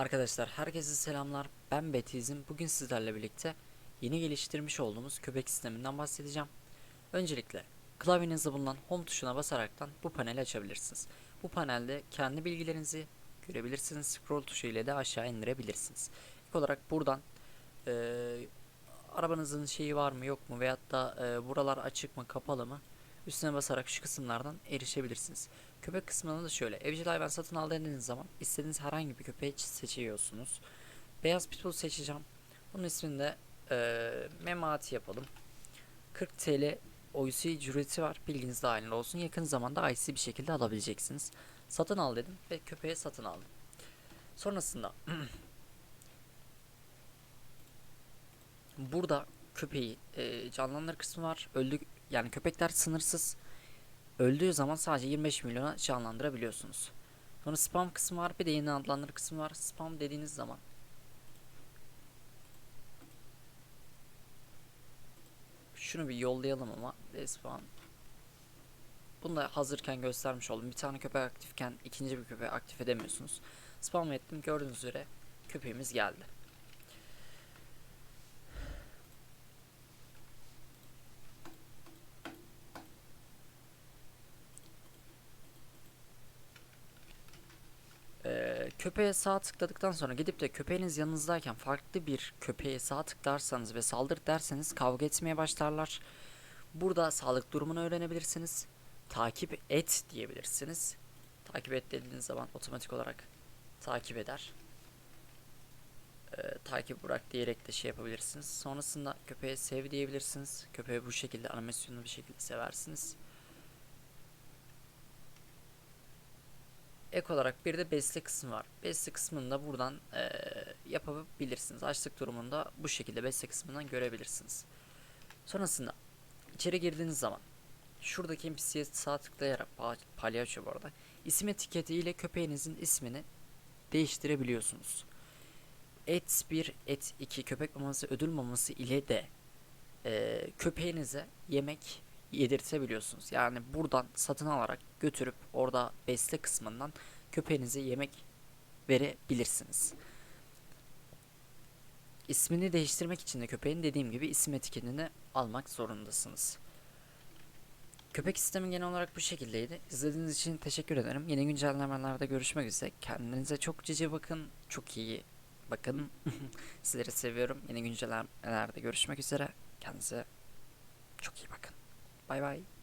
Arkadaşlar herkese selamlar. Ben Betizm. Bugün sizlerle birlikte yeni geliştirmiş olduğumuz köpek sisteminden bahsedeceğim. Öncelikle klavyenizde bulunan Home tuşuna basaraktan bu paneli açabilirsiniz. Bu panelde kendi bilgilerinizi görebilirsiniz. Scroll tuşu ile de aşağı indirebilirsiniz. İlk olarak buradan eee, arabanızın şeyi var mı yok mu veyahut da eee, buralar açık mı kapalı mı üstüne basarak şu kısımlardan erişebilirsiniz. Köpek kısmında da şöyle. Evcil hayvan satın al dediğiniz zaman istediğiniz herhangi bir köpeği seçiyorsunuz. Beyaz pitbull seçeceğim. Bunun ismini de eee Memati yapalım. 40 TL OC ücreti var. Bilginiz dahilinde olsun. Yakın zamanda IC bir şekilde alabileceksiniz. Satın al dedim ve köpeğe satın aldım. Sonrasında burada köpeği eee canlandır kısmı var. Öldü yani köpekler sınırsız. Öldüğü zaman sadece 25 milyona canlandırabiliyorsunuz. Sonra spam kısmı var bir de yeni adlandır kısmı var. Spam dediğiniz zaman şunu bir yollayalım ama spam. Bunu da hazırken göstermiş oldum. Bir tane köpek aktifken ikinci bir köpeği aktif edemiyorsunuz. Spam ettim gördüğünüz üzere köpeğimiz geldi. Ee, köpeğe sağ tıkladıktan sonra gidip de köpeğiniz yanınızdayken farklı bir köpeğe sağ tıklarsanız ve saldır derseniz kavga etmeye başlarlar. Burada sağlık durumunu öğrenebilirsiniz. Takip et diyebilirsiniz. Takip et dediğiniz zaman otomatik olarak takip eder. Ee, takip bırak diyerek de şey yapabilirsiniz. Sonrasında köpeğe sev diyebilirsiniz. Köpeği bu şekilde animasyonlu bir şekilde seversiniz. Ek olarak bir de besle kısmı var. Besle kısmını da buradan eee, yapabilirsiniz. Açlık durumunda bu şekilde besle kısmından görebilirsiniz. Sonrasında içeri girdiğiniz zaman şuradaki NPC'ye sağ tıklayarak pa- palyaço bu arada isim etiketi ile köpeğinizin ismini değiştirebiliyorsunuz. Et 1, et 2 köpek maması, ödül maması ile de eee, köpeğinize yemek yedirtebiliyorsunuz. Yani buradan satın alarak götürüp orada besle kısmından köpeğinize yemek verebilirsiniz. İsmini değiştirmek için de köpeğin dediğim gibi isim etiketini almak zorundasınız. Köpek sistemi genel olarak bu şekildeydi. İzlediğiniz için teşekkür ederim. Yeni güncellemelerde görüşmek üzere. Kendinize çok cici bakın. Çok iyi bakın. Sizleri seviyorum. Yeni güncellemelerde görüşmek üzere. Kendinize çok iyi bakın. バイバイ。